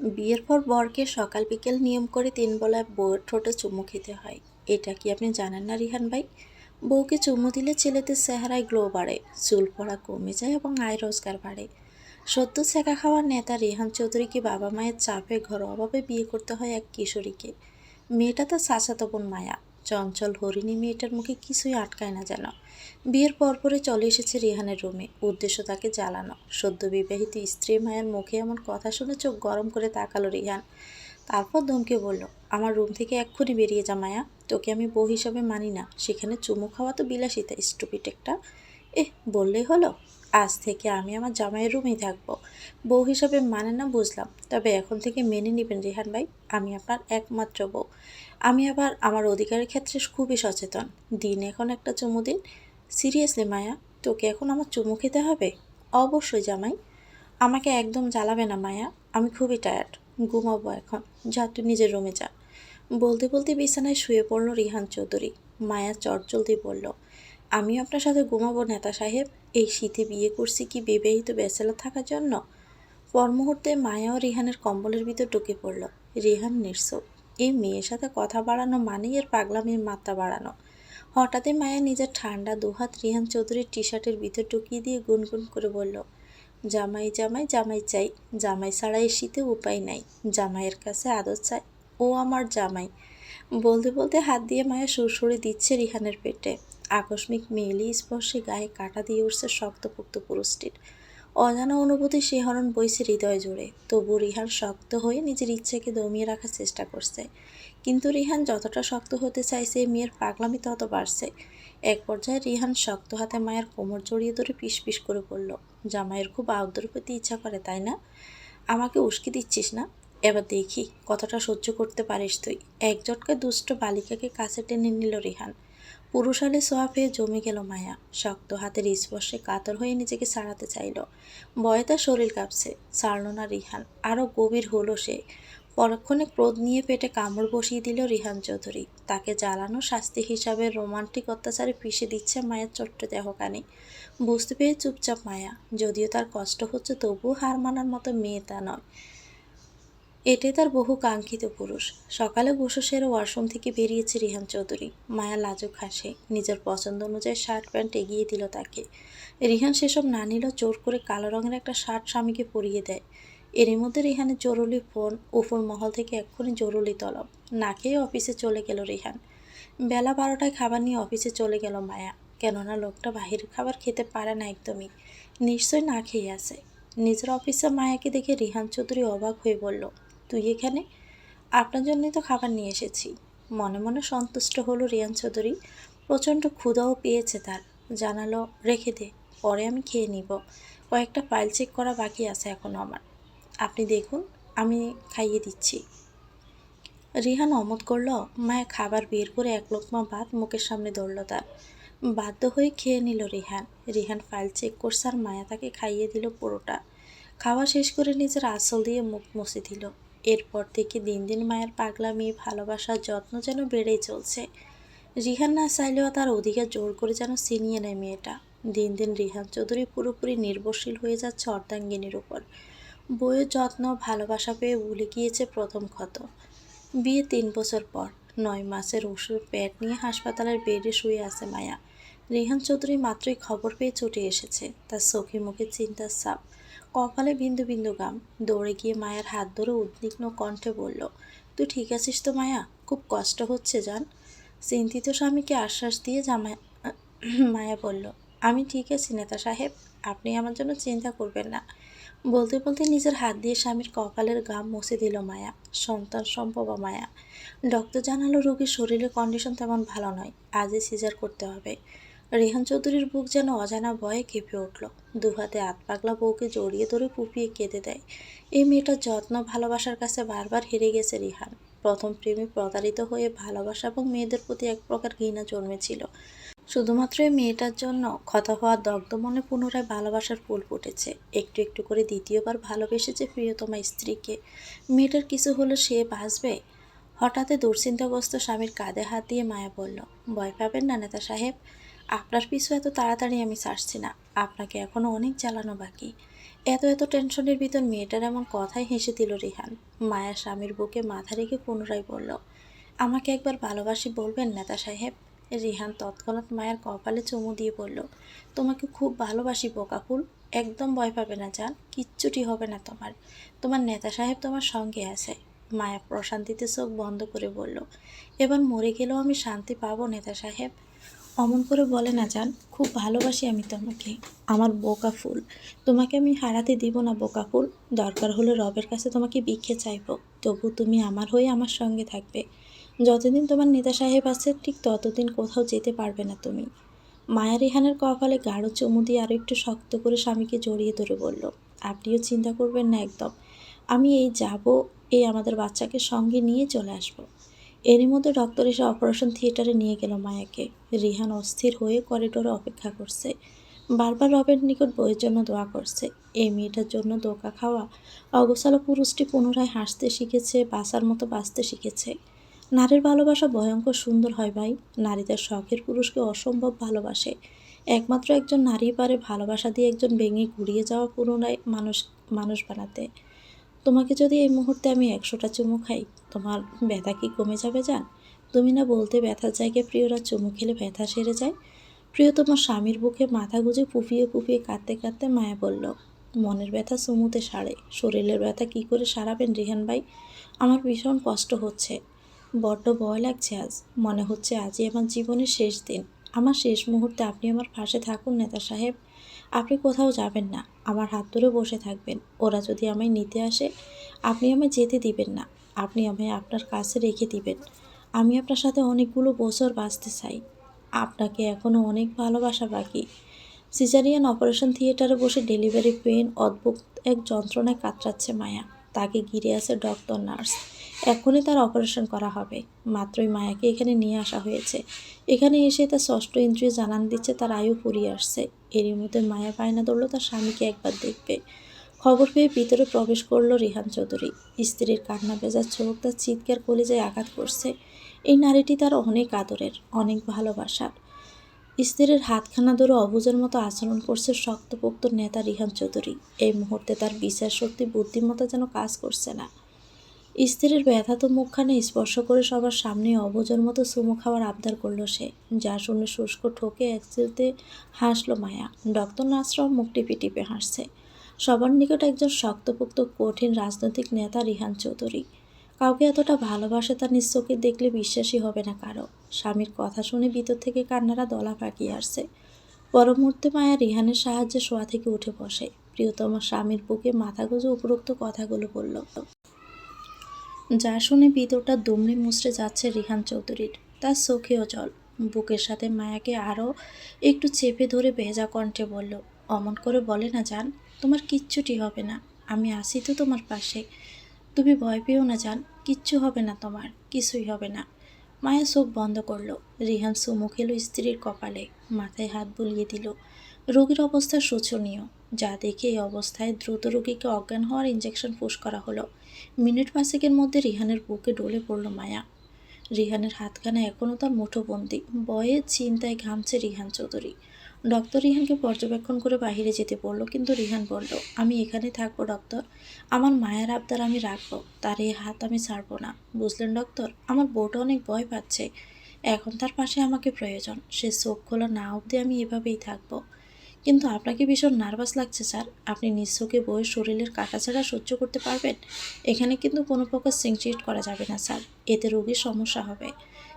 বিয়ের পর বরকে সকাল বিকেল নিয়ম করে তিন বেলা বউয়ের ঠোঁটে চুমু খেতে হয়। এটা কি আপনি জানেন না, রিহান ভাই? বউকে চুমু দিলে ছেলেদের চেহারায় গ্লো বাড়ে, চুল পড়া কমে যায় এবং আয় রোজগার বাড়ে। সত্য ছেঁকা খাওয়ার নেতা রিহান চৌধুরীকে বাবা মায়ের চাপে, ঘরোয়াভাবে বিয়ে করতে হয় এক কিশোরীকে। মেয়েটা তার চাচাতো মায়া। চঞ্চল হরিণী মেয়েটার মুখে কিছুই আটকায় না যেন। বিয়ের পরপরই চলে এসেছে রেহানের রুমে। উদ্দেশ্য তাকে জ্বালানো। সদ্য বিবাহিত স্ত্রী মায়ের মুখে এমন কথা শুনে চোখ গরম করে তাকালো রিহান। তারপর ধমকে বলল, আমার রুম থেকে এক্ষুনি বেরিয়ে যা মায়া। তোকে আমি বউ হিসাবে মানি না। সেখানে চুমু খাওয়া তো বিলাসিতা স্টুপিট একটা। এহ, বললেই হলো? আজ থেকে আমি আমার জামাইয়ের রুমেই থাকব। বউ হিসাবে মানে না বুঝলাম, তবে এখন থেকে মেনে নেবেন রিহান ভাই, আমি আপনার একমাত্র বউ। আমি আবার আমার অধিকারের ক্ষেত্রে খুবই সচেতন। দিন এখন একটা চুমু দিন। সিরিয়াসলি মায়া, তোকে এখন আমার চুমু খেতে হবে? অবশ্যই জামাই। আমাকে একদম জ্বালাবে না মায়া, আমি খুবই টায়ার্ড ঘুমাবো এখন। যা, তুই নিজের রুমে যা। বলতে বলতে বিছানায় শুয়ে পড়ল রিহান চৌধুরী। মায়া চটজলদি বলল আমি আপনার সাথে ঘুমাবো, নেতা সাহেব। এই শীতে বিয়ে করছি কি বিবাহিত ব্যাচেলার থাকার জন্য? পর মুহূর্তে মায়া ও রিহানের কম্বলের ভিতর ঢুকে পড়ল। রিহান নিঃস্ব এই মেয়ের সাথে কথা বাড়ানো মানেই এর পাগলামির মাত্রা বাড়ানো। হঠাৎই মায়া নিজের ঠান্ডা দুহাত রিহান চৌধুরীর টি শার্টের ভিতর ঢুকিয়ে দিয়ে গুনগুন করে বলল, জামাই জামাই জামাই চাই। জামাই ছাড়া এই শীতে উপায় নাই। জামাইয়ের কাছে আদর চাই। ও আমার জামাই। বলতে বলতে হাত দিয়ে মায়া সুরসুরে দিচ্ছে রিহানের পেটে। আকস্মিক মেয়েলি স্পর্শে গায়ে কাটা দিয়ে উঠছে শক্তপোক্ত পুরুষটির। অজানা অনুভূতি শিহরণ বইছে হৃদয় জুড়ে, তবু রিহান শক্ত হয়ে নিজের ইচ্ছাকে দমিয়ে রাখার চেষ্টা করছে। কিন্তু রিহান যতটা শক্ত হতে চাইছে, মেয়ের পাগলামি তত বাড়ছে। এক পর্যায়ে রিহান শক্ত হাতে মায়ের কোমর জড়িয়ে ধরে পিস করে বলল জামাইয়ের খুব আউদ্দর প্রতি ইচ্ছা করে, তাই না? আমাকে উস্কে দিচ্ছিস না? এবার দেখি, কতটা সহ্য করতে পারিস তুই। এক জটকে দুষ্ট বালিকাকে কাছে টেনে নিল রিহান। পুরুষালে সোয়া পেয়ে জমে গেল মায়া। শক্ত হাতের স্পর্শে কাতর হয়ে নিজেকে ছাড়াতে চাইল। ভয়ে তার শরীর কাঁপছে। ছাড়ল না রিহান। আরও গভীর হলো সে। পরক্ষণে ক্রোধ নিয়ে পেটে কামড় বসিয়ে দিল রিহান চৌধুরী। তাকে জ্বালানো শাস্তি হিসাবে রোমান্টিক অত্যাচারে পিষে দিচ্ছে মায়ের ছোট্ট দেহকানি বুঝতে পেরে চুপচাপ মায়া। যদিও তার কষ্ট হচ্ছে তবুও হার মানার মতো মেয়ে তা নয়। এটাই তার বহু কাঙ্ক্ষিত পুরুষ। সকালে বসে সেরে ওয়াশরুম থেকে বেরিয়েছে রিহান চৌধুরী। মায়া লাজুক হাসে। নিজের পছন্দ অনুযায়ী শার্ট প্যান্ট এগিয়ে দিল তাকে। রিহান সেসব না নিল জোর করে কালো রঙের একটা শার্ট স্বামীকে পরিয়ে দেয়। এরই মধ্যে রিহানের জরুরি ফোন উপর মহল থেকে এক্ষুনি জরুরি তলব। না খেয়ে অফিসে চলে গেল রিহান। বেলা বারোটায় খাবার নিয়ে অফিসে চলে গেল মায়া। কেননা লোকটা বাহিরের খাবার খেতে পারে না একদমই। নিশ্চয় না খেয়ে আসে নিজের অফিসে মায়াকে দেখে রিহান চৌধুরী অবাক হয়ে বলল তুই এখানে? আপনার জন্যই তো খাবার নিয়ে এসেছি। মনে মনে সন্তুষ্ট হলো রিয়ান চৌধুরী। প্রচণ্ড ক্ষুধাও পেয়েছে তার। জানালো, রেখে দে, পরে আমি খেয়ে নিব। কয়েকটা ফাইল চেক করা বাকি আছে এখনও আমার। আপনি দেখুন, আমি খাইয়ে দিচ্ছি। রিহান অমত করল মায়ের খাবার বের করে এক লোকমা ভাত মুখের সামনে ধরলো তার। বাধ্য হয়ে খেয়ে নিল রিহান। রিহান ফাইল চেক করছে আর মায়া তাকে খাইয়ে দিল পুরোটা। খাওয়া শেষ করে নিজের আসল দিয়ে মুখ মুছে দিল। এরপর থেকে দিন দিন মায়ের পাগলামি, ভালোবাসার যত্ন যেন বেড়েই চলছে। রিহান না চাইলেও তার অধিকার জোর করে যেন ছিনিয়ে নেয় মেয়েটা। দিন দিন রিহান চৌধুরী পুরোপুরি নির্ভরশীল হয়ে যাচ্ছে অর্ধাঙ্গিনীর উপর। বইয়ের যত্ন, ভালোবাসা পেয়ে ভুলে গিয়েছে প্রথম ক্ষত। বিয়ে তিন বছর পর, নয় মাসের ওষুধ পেট নিয়ে হাসপাতালের বেডে শুয়ে আছে মায়া। রিহান চৌধুরী মাত্রই খবর পেয়ে ছুটে এসেছে। তার চোখে মুখে চিন্তার ছাপ। কপালে বিন্দু বিন্দু গাম। দৌড়ে গিয়ে মায়ের হাত ধরে উদ্বিগ্ন কণ্ঠে বলল, তুই ঠিক আছিস তো মায়া? খুব কষ্ট হচ্ছে, জান। চিন্তিত স্বামীকে আশ্বাস দিয়ে জামাই, মায়া বলল, আমি ঠিক আছি নেতা সাহেব, আপনি আমার জন্য চিন্তা করবেন না। বলতে বলতে নিজের হাত দিয়ে স্বামীর কপালের গাম মুছে দিল মায়া। সন্তান সম্ভবা মায়া। ডক্টর জানালো, রোগীর শরীরের কন্ডিশন তেমন ভালো নয়। আজই সিজার করতে হবে। রেহান চৌধুরীর বুক যেন অজানা ভয়ে কেঁপে উঠল। দুহাতে হাত পাগলা বউকে জড়িয়ে ধরে পুপিয়ে কেঁদে দেয়। এই মেয়েটার যত্ন ভালোবাসার কাছে বারবার হেরে গেছে রিহান। প্রথম প্রেমে প্রতারিত হয়ে ভালোবাসা এবং মেয়েদের প্রতি এক প্রকার ঘৃণা জন্মেছিল। শুধুমাত্র এই মেয়েটার জন্য ক্ষত হওয়া দগ্ধ মনে পুনরায় ভালোবাসার ফুল ফুটেছে। একটু একটু করে দ্বিতীয়বার ভালোবেসেছে প্রিয়তমা স্ত্রীকে মেয়েটার কিছু হলো সে বাঁচবে হঠাৎ দুশ্চিন্তাগ্রস্ত স্বামীর কাঁধে হাত দিয়ে মায়া বলল, ভয় পাবেন না নেতা সাহেব আপনার পিছু এত তাড়াতাড়ি আমি ছাড়ছি না। আপনাকে এখনও অনেক জ্বালানো বাকি। এত এত টেনশনের ভিতর মেয়েটার এমন কথাই হেসে দিল রিহান। মায়া স্বামীর বুকে মাথা রেখে পুনরায় বলল, আমাকে একবার ভালোবাসি বলবেন নেতা সাহেব? রিহান তৎক্ষণাৎ মায়ের কপালে চুমু দিয়ে বলল, তোমাকে খুব ভালোবাসি বোকাফুল একদম ভয় পাবে না যান কিচ্ছুটি হবে না তোমার। তোমার নেতা সাহেব তোমার সঙ্গে আছে। মায়া প্রশান্তিতে চোখ বন্ধ করে বলল, এবার মরে গেলেও আমি শান্তি পাবো নেতা সাহেব? অমন করে বলে না যান খুব ভালোবাসি আমি তোমাকে। আমার বোকা ফুল। তোমাকে আমি হারাতে দিব না, বোকা ফুল। দরকার হলে রবের কাছে তোমাকে ভিক্ষে চাইব। তবু তুমি আমার হয়ে আমার সঙ্গে থাকবে। যতদিন তোমার নেতা সাহেব আছে, ঠিক ততদিন কোথাও যেতে পারবে না তুমি। মায়া রেহানের কপালে গাঢ় চুমু দিয়ে আরও একটু শক্ত করে স্বামীকে জড়িয়ে ধরে বলল, আপনিও চিন্তা করবেন না একদম। আমি এই যাব, এই আমাদের বাচ্চাকে সঙ্গে নিয়ে চলে আসব। এরই মধ্যে ডক্টর এসে অপারেশন থিয়েটারে নিয়ে গেল মায়াকে। রিহান অস্থির হয়ে করিডোরে অপেক্ষা করছে। বারবার রবের নিকট বইয়ের জন্য দোয়া করছে। এই মেয়েটার জন্য দোকা খাওয়া, অগোছালো পুরুষটি পুনরায় হাসতে শিখেছে, বাঁচার মতো বাঁচতে শিখেছে। নারীর ভালোবাসা ভয়ঙ্কর সুন্দর হয় ভাই। নারীদের শখের পুরুষকে অসম্ভব ভালোবাসে। একমাত্র একজন নারী পারে ভালোবাসা দিয়ে একজন ভেঙে ঘুরিয়ে যাওয়া পুনরায় মানুষ মানুষ বানাতে। তোমাকে যদি এই মুহূর্তে আমি একশোটা চুমু খাই, তোমার ব্যথা কি কমে যাবে জান? তুমি না বলতে ব্যথার জায়গায় প্রিয়রা চুমু খেলে ব্যথা সেরে যায়? প্রিয় তোমার স্বামীর বুকে মাথা গুঁজে পুফিয়ে পুফিয়ে কাঁদতে কাঁদতে মায়া বলল, মনের ব্যথা চুমুতে সারে, শরীরের ব্যথা কি করে সারাবেন রিহান ভাই? আমার ভীষণ কষ্ট হচ্ছে। বড্ড ভয় লাগছে আজ, মনে হচ্ছে আজই আমার জীবনের শেষ দিন। আমার শেষ মুহূর্তে আপনি আমার পাশে থাকুন নেতা সাহেব। আপনি কোথাও যাবেন না, আমার হাত ধরে বসে থাকবেন। ওরা যদি আমায় নিতে আসে, আপনি আমায় যেতে দিবেন না, আপনি আমায় আপনার কাছে রেখে দিবেন। আমি আপনার সাথে অনেকগুলো বছর বাঁচতে চাই। আপনাকে এখনও অনেক ভালোবাসা বাকি। সিজারিয়ান অপারেশন থিয়েটারে বসে ডেলিভারি পেন, অদ্ভুত এক যন্ত্রণায় কাতরাচ্ছে মায়া। তাকে ঘিরে আছে ডক্টর নার্স। এখনই তার অপারেশন করা হবে। মাত্রই মায়াকে এখানে নিয়ে আসা হয়েছে। এখানে এসে তার ষষ্ঠ ইন্দ্রিয় জানান দিচ্ছে, তার আয়ু ফুরিয়ে আসছে। এরই মধ্যে মায়া বায়না ধরলো, তার স্বামীকে একবার দেখবে। খবর পেয়ে ভিতরে প্রবেশ করল রিহান চৌধুরী। স্ত্রীর কান্না ভেজা চোখ তার চিৎকার কলিজায় আঘাত করছে। এই নারীটি তার অনেক আদরের, অনেক ভালোবাসার। স্ত্রীর হাতখানা ধরে অবুজের মতো আচরণ করছে শক্তপোক্ত নেতা রিহান চৌধুরী। এই মুহূর্তে তার বিচার শক্তি বুদ্ধিমত্তা যেন কাজ করছে না। স্ত্রীর ব্যথাত মুখখানে স্পর্শ করে সবার সামনে অবুজের মতো চুমু খাওয়ার আবদার করল সে, যা শুনে শুষ্ক ঠোকে একচিলতে হাসলো মায়া। ডক্টর নাসরাও মুখ টিপে টিপে হাসছে। সবার নিকট একজন শক্তপোক্ত, কঠিন রাজনৈতিক নেতা রিহান চৌধুরী। কাউকে এতটা ভালোবাসে তার নিশ্চয়কে দেখলে বিশ্বাসই হবে না কারও। স্বামীর কথা শুনে ভিতর থেকে কান্নারা দলা পাকিয়ে আসছে। পর মুহূর্তে মায়া রিহানের সাহায্যে শোয়া থেকে উঠে বসে। প্রিয়তম স্বামীর বুকে মাথা গুঁজে উপরোক্ত কথাগুলো বলল যা শুনে ভিতরটা দুমড়ে মুচড়ে যাচ্ছে রিহান চৌধুরীর। তার চোখেও জল। বুকের সাথে মায়াকে আরও একটু চেপে ধরে ভেজা কণ্ঠে বলল, অমন করে বলে না জান, তোমার কিচ্ছুটি হবে না। আমি আসি তো তোমার পাশে। তুমি ভয় পেও না জান, কিচ্ছু হবে না তোমার, কিছুই হবে না। মায়া চোখ বন্ধ করল। রিহান সুমু খেলো স্ত্রীর কপালে। মাথায় হাত বুলিয়ে দিল। রোগীর অবস্থা শোচনীয়। যা দেখে এই অবস্থায় দ্রুত রোগীকে অজ্ঞান হওয়ার ইঞ্জেকশন পুশ করা হলো। মিনিট পাঁচেকের মধ্যে রিহানের বুকে ডলে পড়ল মায়া। রিহানের হাতখানা এখনও তার মুঠোবন্দি। বয়ে চিন্তায় ঘামছে রিহান চৌধুরী। ডক্টর রিহানকে পর্যবেক্ষণ করে বাইরে যেতে বলল, কিন্তু রিহান বলল, আমি এখানে থাকব, ডক্টর। আমার মায়ের আবদার আমি রাখব। তার এই হাত আমি ছাড়বো না। বুঝলেন ডক্টর? আমার বউটা অনেক ভয় পাচ্ছে। এখন তার পাশে আমাকে প্রয়োজন। সে চোখ খোলা না অবধি আমি এভাবেই থাকব। কিন্তু আপনাকে ভীষণ নার্ভাস লাগছে, স্যার। আপনি নিঃস্বকে বইয়ের শরীরের কাটা ছাড়া সহ্য করতে পারবেন? এখানে কিন্তু কোনো প্রকার সিংচিট করা যাবে না, স্যার। এতে রোগীর সমস্যা হবে।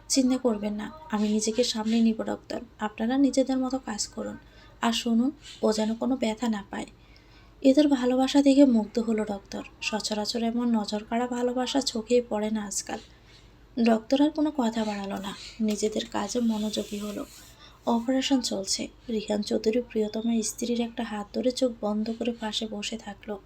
চিন্তা করবেন না, আমি নিজেকে সামনে নিব, ডক্টর। আপনারা নিজেদের মতো কাজ করুন। আর শুনুন, ও যেন কোনো ব্যথা না পায়। এদের ভালোবাসা দেখে মুগ্ধ হলো ডক্টর। সচরাচর এমন নজর কাড়া ভালোবাসা চোখেই পড়ে না আজকাল। ডক্টর আর কোনো কথা বাড়ালো না। নিজেদের কাজে মনোযোগী হলো। অপারেশন চলছে। রিহান চৌধুরী প্রিয়তমা স্ত্রীর একটা হাত ধরে চোখ বন্ধ করে পাশে বসে থাকল।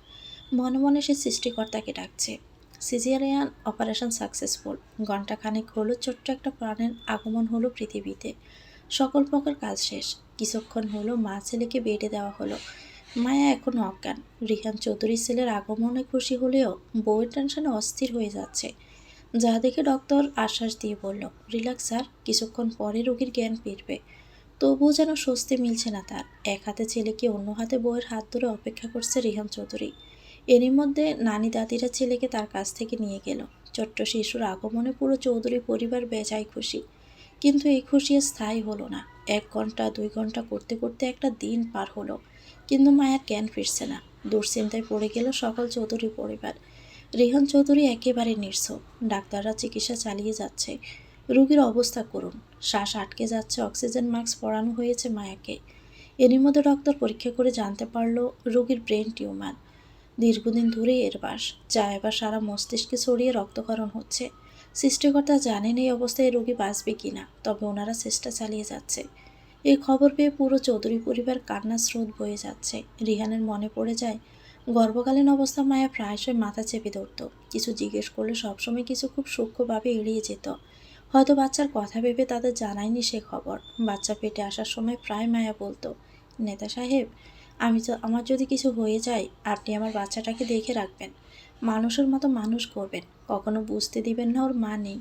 মনে মনে সে সৃষ্টিকর্তাকে ডাকছে। Caesarean operation successful. ঘণ্টাখানেক হলো ছোট্ট একটা প্রাণের আগমন হলো পৃথিবীতে। সকল প্রকার কাজ শেষ। কিছুক্ষণ হলো মা ছেলেকে বেডে দেওয়া হলো। মায়া এখনও অজ্ঞান। রিহান চৌধুরী ছেলের আগমনে খুশি হলেও বউয়ের টেনশনে অস্থির হয়ে যাচ্ছে। যা দেখে ডক্টর আশ্বাস দিয়ে বলল, রিল্যাক্স স্যার, কিছুক্ষণ পরে রোগীর জ্ঞান ফিরবে। তবুও যেন স্বস্তি মিলছে না তার। এক হাতে ছেলেকে অন্য হাতে বউয়ের হাত ধরে অপেক্ষা করছে রিহান চৌধুরী। এরই মধ্যে নানি দাদিরা ছেলেকে তার কাছ থেকে নিয়ে গেল। ছোট্ট শিশুর আগমনে পুরো চৌধুরী পরিবার বেজায় খুশি। কিন্তু এই খুশি স্থায়ী হলো না। এক ঘণ্টা, দুই ঘণ্টা করতে করতে একটা দিন পার হলো। কিন্তু মায়ের জ্ঞান ফিরছে না। দুশ্চিন্তায় পড়ে গেল সকল চৌধুরী পরিবার। রিহান চৌধুরী একেবারে নিঃস্ব ডাক্তাররা চিকিৎসা চালিয়ে যাচ্ছে। রোগীর অবস্থা করুন। শ্বাস আটকে যাচ্ছে, অক্সিজেন মাস্ক পরানো হয়েছে মায়াকে। এরই মধ্যে ডক্টর পরীক্ষা করে জানতে পারল রোগীর ব্রেন টিউমার। দীর্ঘদিন ধরেই এর বাস। যা এবার সারা মস্তিষ্কে ছড়িয়ে রক্তকরণ হচ্ছে। সৃষ্টিকর্তা জানেন এই অবস্থায় রোগী বাঁচবে কিনা, তবে ওনারা চেষ্টা চালিয়ে যাচ্ছে। এই খবর পেয়ে পুরো চৌধুরী পরিবার কান্নার স্রোত বয়ে যাচ্ছে। রিহানের মনে পড়ে যায়, গর্ভকালীন অবস্থা মায়া প্রায়শই মাথা চেপে ধরত। কিছু জিজ্ঞেস করলে সবসময় কিছু খুব সূক্ষ্মভাবে এড়িয়ে যেত। হয়তো বাচ্চার কথা ভেবে তাদের জানায়নি সে খবর। বাচ্চা পেটে আসার সময় প্রায় মায়া বলতো, নেতা সাহেব, আমি তো, আমার যদি কিছু হয়ে যায়, আপনি আমার বাচ্চাটাকে দেখে রাখবেন। মানুষের মতো মানুষ করবেন, কখনো বুঝতে দিবেন না ওর মা নেই।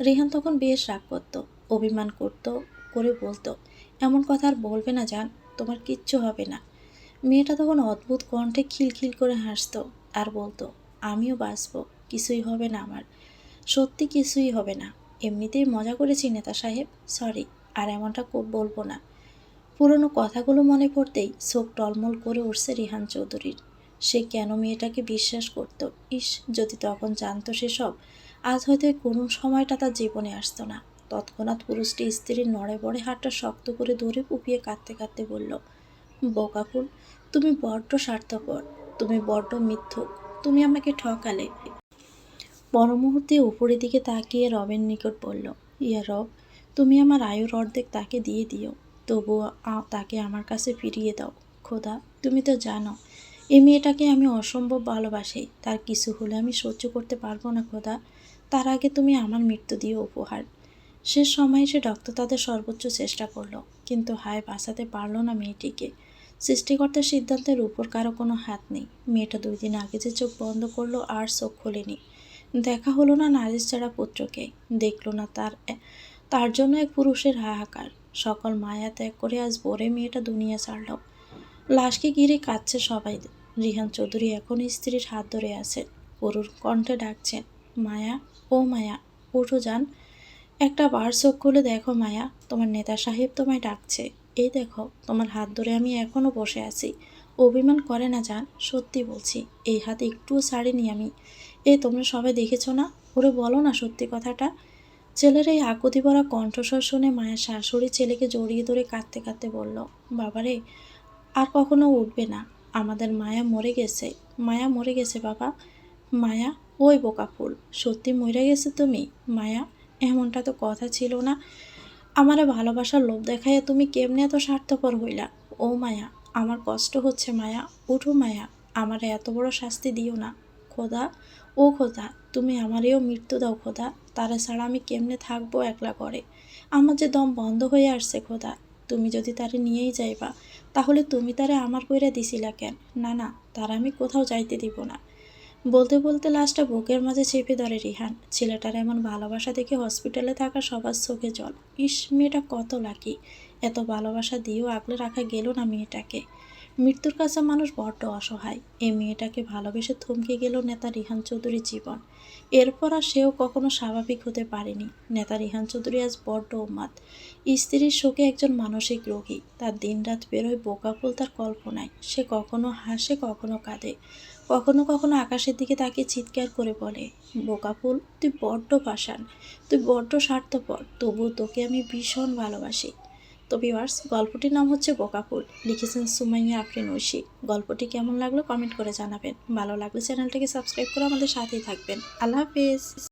রেহান তখন বেশ রাগ করত, অভিমান করত, করে বলতো, এমন কথা আর বলবে না জান, তোমার কিচ্ছু হবে না। মেয়েটা তখন অদ্ভুত কণ্ঠে খিলখিল করে হাসতো আর বলতো, আমিও বাঁচবো, কিছুই হবে না আমার। সত্যি কিছুই হবে না। এমনিতেই মজা করেছি নেতা সাহেব। সরি, আর এমনটা বলব না। পুরনো কথাগুলো মনে পড়তেই চোখ টলমল করে উঠছে রিহান চৌধুরীর। সে কেন মেয়েটাকে বিশ্বাস করত? ইস, যদি তখন জানতো সেসব, আজ হয়তো করুণ সময়টা তার জীবনে আসতো না। তৎক্ষণাৎ পুরুষটি স্ত্রীর নড়ে বড়ে হাতটা শক্ত করে ধরে পুপিয়ে কাঁদতে কাঁদতে বলল বোকাফুল তুমি বড্ড স্বার্থপর, তুমি বড্ড মিথ্যুক, তুমি আমাকে ঠকালে পর মুহূর্তে উপরের দিকে তাকিয়ে রবের নিকট বলল, ইয়া রব, তুমি আমার আয়ুর অর্ধেক তাকে দিয়ে দিও, তবুও তাকে আমার কাছে ফিরিয়ে দাও। খোদা, তুমি তো জানো এই মেয়েটাকে আমি অসম্ভব ভালোবাসি, তার কিছু হলে আমি সহ্য করতে পারব না খোদা, তার আগে তুমি আমার মৃত্যু দিও উপহার। শেষ সময়ে সে ডক্টর তাদের সর্বোচ্চ চেষ্টা করল, কিন্তু হায়, বাঁচাতে পারল না মেয়েটিকে। সৃষ্টিকর্তার সিদ্ধান্তের উপর কারও কোনো হাত নেই। মেয়েটা দুই দিন আগে যে চোখ বন্ধ করল, আর চোখ খোলেনি। দেখা হলো না নারীর ছাড়া পুত্রকে। দেখল না তার তার জন্য এক পুরুষের হাহাকার। সকল মায়া ত্যাগ করে আজ ভোরে মেয়েটা দুনিয়া ছাড়ল। লাশকে ঘিরে কাঁদছে সবাই। রিহান চৌধুরী এখন স্ত্রীর হাত ধরে আছেন করুর কণ্ঠে ডাকছেন মায়া, ও মায়া, উঠো যান। একটা বার চোখ খুলে দেখো মায়া, তোমার নেতা সাহেব তোমায় ডাকছে। এই দেখো, তোমার হাত ধরে আমি এখনও বসে আছি। অভিমান করে না যান, সত্যি বলছি, এই হাত একটুও ছাড়িনি আমি। এই তোমরা সবাই দেখেছ না? ওরে বলো না সত্যি কথাটা। ছেলের এই আকুতি ভরা কণ্ঠস্বর শুনে মায়ের শাশুড়ি ছেলেকে জড়িয়ে ধরে কাঁদতে কাঁদতে বলল, বাবারে, আর কখনো উঠবে না। আমাদের মায়া মরে গেছে। মায়া মরে গেছে, বাবা। মায়া, ওই বোকা ফুল। সত্যি মরে গেছে তুমি? মায়া, এমনটা তো কথা ছিল না। আমারে ভালোবাসার লোভ দেখাইয়া তুমি কেমনে এত স্বার্থপর হইলা? ও মায়া, আমার কষ্ট হচ্ছে মায়া। উঠো মায়া। আমারে এত বড় শাস্তি দিও না। খোদা ও খোদা, তুমি আমারেও মৃত্যু দাও খোদা, তারা ছাড়া আমি কেমনে থাকব একলা করে আমার যে দম বন্ধ হয়ে আসছে খোদা, তুমি যদি তারে নিয়েই যাইবা, তাহলে তুমি তারে আমার কইরা দিছিলা কেন? না না, তারা আমি কোথাও যাইতে দিব না। বলতে বলতে লাশটা বুকের মাঝে চেপে ধরে রিহান। ছেলেটার এমন ভালোবাসা দেখে হসপিটালে থাকা সবার চোখে জল। ইস, মেয়েটা কত লাকি। এত ভালোবাসা দিয়েও আগলে রাখা গেল না মেয়েটাকে। মৃত্যুর কাছে মানুষ বড্ড অসহায়। এই মেয়েটাকে ভালোবেসে থমকে গেল নেতা রিহান চৌধুরীর জীবন। এরপর আর সেও কখনো স্বাভাবিক হতে পারেনি। নেতা রিহান চৌধুরী আজ বড্ড উন্মাদ স্ত্রীর শোকে একজন মানসিক রোগী। তার দিনরাত বেরোয় বোকাফুল তার কল্পনায়। সে কখনো হাসে, কখনো কাঁদে। কখনো কখনো আকাশের দিকে তাকে চিৎকার করে বলে বোকাফুল তুই বড্ড পাষাণ। তুই বড্ড স্বার্থপর। তবুও তোকে আমি ভীষণ ভালোবাসি। তো ভিউয়ার্স, গল্পটির নাম হচ্ছে বোকাফুল লিখেছেন সুমাইয়া আফরিন ঐশী। গল্পটি কেমন লাগল কমেন্ট করে জানাবেন। ভালো লাগলে চ্যানেলটিকে সাবস্ক্রাইব করে আমাদের সাথেই থাকবেন। আল্লাহ হাফেজ।